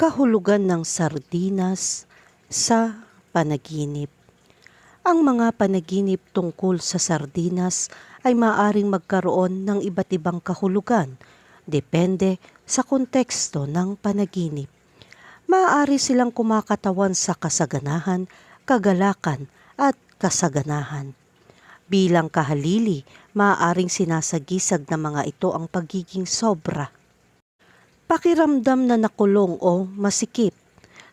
Kahulugan ng sardinas sa panaginip. Ang mga panaginip tungkol sa sardinas ay maaring magkaroon ng iba't ibang kahulugan depende sa konteksto ng panaginip. Maaari silang kumakatawan sa kasaganahan, kagalakan at kasaganahan. Bilang kahalili, maaaring sinasagisag ng mga ito ang pagiging sobra Pakiramdam na nakulong o masikip.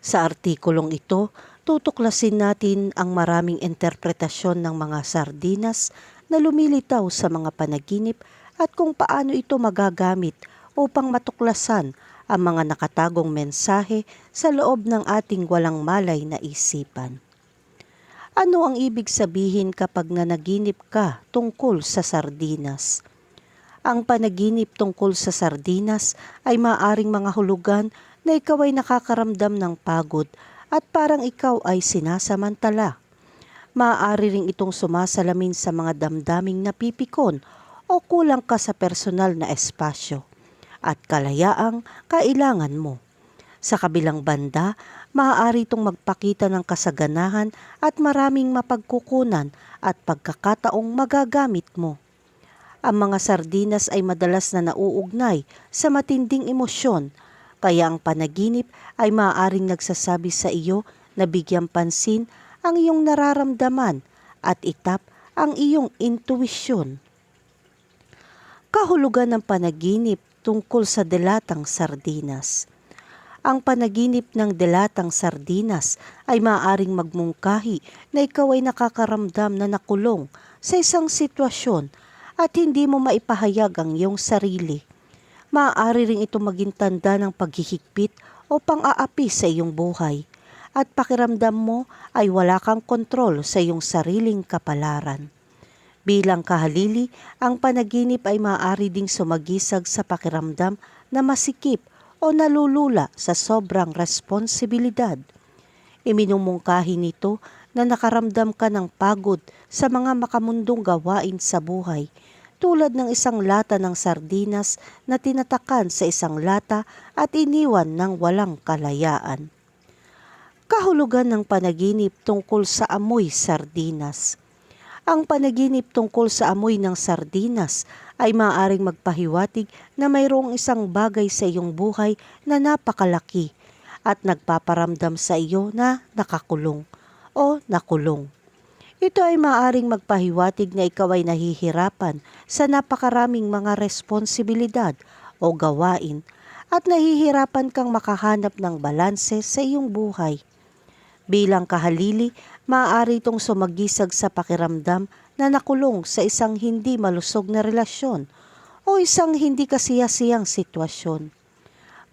Sa artikulong ito, tutuklasin natin ang maraming interpretasyon ng mga sardinas na lumilitaw sa mga panaginip at kung paano ito magagamit upang matuklasan ang mga nakatagong mensahe sa loob ng ating walang malay na isipan. Ano ang ibig sabihin kapag nanaginip ka tungkol sa sardinas? Ang panaginip tungkol sa sardinas ay maaring mga hulugan na ikaw ay nakakaramdam ng pagod at parang ikaw ay sinasamantala. Maaari ring itong sumasalamin sa mga damdaming napipikon o kulang ka sa personal na espasyo at kalayaang kailangan mo. Sa kabilang banda, maaari itong magpakita ng kasaganahan at maraming mapagkukunan at pagkakataong magagamit mo. Ang mga sardinas ay madalas na nauugnay sa matinding emosyon, kaya ang panaginip ay maaaring nagsasabi sa iyo na bigyan pansin ang iyong nararamdaman at itap ang iyong intuwisyon. Kahulugan ng panaginip tungkol sa delatang sardinas. Ang panaginip ng delatang sardinas ay maaaring magmungkahi na ikaw ay nakakaramdam na nakulong sa isang sitwasyon at hindi mo maipahayag ang iyong sarili. Maaari rin ito maging tanda ng paghihigpit o pang-aapi sa iyong buhay at pakiramdam mo ay wala kang kontrol sa iyong sariling kapalaran. Bilang kahalili, ang panaginip ay maaari ding sumagisag sa pakiramdam na masikip o nalulula sa sobrang responsibilidad. Iminumungkahi nito na nakaramdam ka ng pagod sa mga makamundong gawain sa buhay tulad ng isang lata ng sardinas na tinatakan sa isang lata at iniwan ng walang kalayaan. Kahulugan ng panaginip tungkol sa amoy sardinas. Ang panaginip tungkol sa amoy ng sardinas ay maaaring magpahiwatig na mayroong isang bagay sa iyong buhay na napakalaki at nagpaparamdam sa iyo na nakakulong o nakulong. Ito ay maaring magpahiwatig na ikaw ay nahihirapan sa napakaraming mga responsibilidad o gawain at nahihirapan kang makahanap ng balanse sa iyong buhay. Bilang kahalili, maaari itong sumagisag sa pakiramdam na nakulong sa isang hindi malusog na relasyon o isang hindi kasiyasiyang sitwasyon.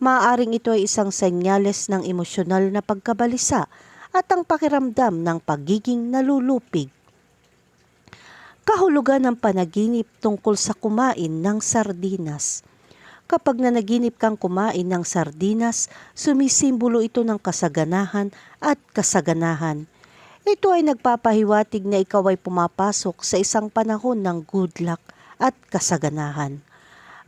Maaaring ito ay isang senyales ng emosyonal na pagkabalisa at ang pakiramdam ng pagiging nalulupig. Kahulugan ng panaginip tungkol sa kumain ng sardinas. Kapag nanaginip kang kumain ng sardinas, sumisimbolo ito ng kasaganahan at kasaganahan. Ito ay nagpapahiwatig na ikaw ay pumapasok sa isang panahon ng good luck at kasaganahan.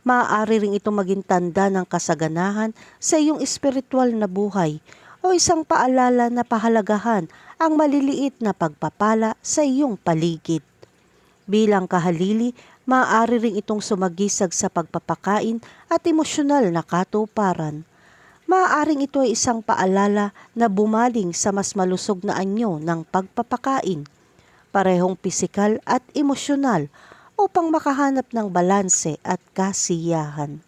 Maaari ring ito maging tanda ng kasaganahan sa iyong espiritual na buhay o isang paalala na pahalagahan ang maliliit na pagpapala sa iyong paligid. Bilang kahalili, maaari ring itong sumagisag sa pagpapakain at emosyonal na katuparan. Maaaring ito ay isang paalala na bumaling sa mas malusog na anyo ng pagpapakain, parehong pisikal at emosyonal upang makahanap ng balanse at kasiyahan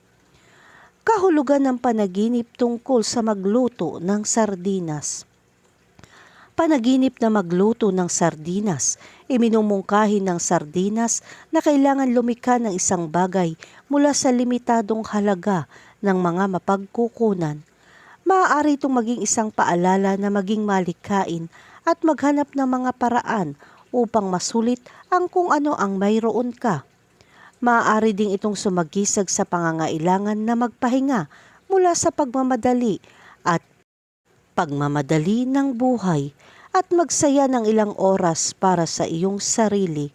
kahulugan ng panaginip tungkol sa magluto ng sardinas. Panaginip na magluto ng sardinas, iminumungkahi ng sardinas na kailangan lumika ng isang bagay mula sa limitadong halaga ng mga mapagkukunan. Maaari itong maging isang paalala na maging malikain at maghanap ng mga paraan upang masulit ang kung ano ang mayroon ka Maaari ding itong sumagisag sa pangangailangan na magpahinga mula sa pagmamadali at pagmamadali ng buhay at magsaya ng ilang oras para sa iyong sarili.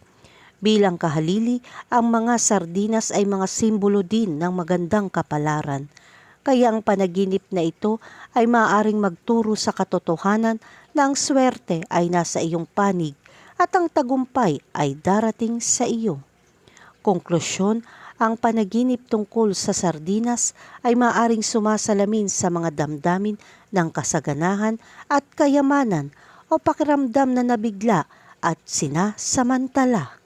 Bilang kahalili, ang mga sardinas ay mga simbolo din ng magandang kapalaran. Kaya ang panaginip na ito ay maaaring magturo sa katotohanan na ang swerte ay nasa iyong panig at ang tagumpay ay darating sa iyo. Konklusyon, ang panaginip tungkol sa sardinas ay maaring sumasalamin sa mga damdamin ng kasaganahan at kayamanan o pakiramdam na nabigla at sinasamantala.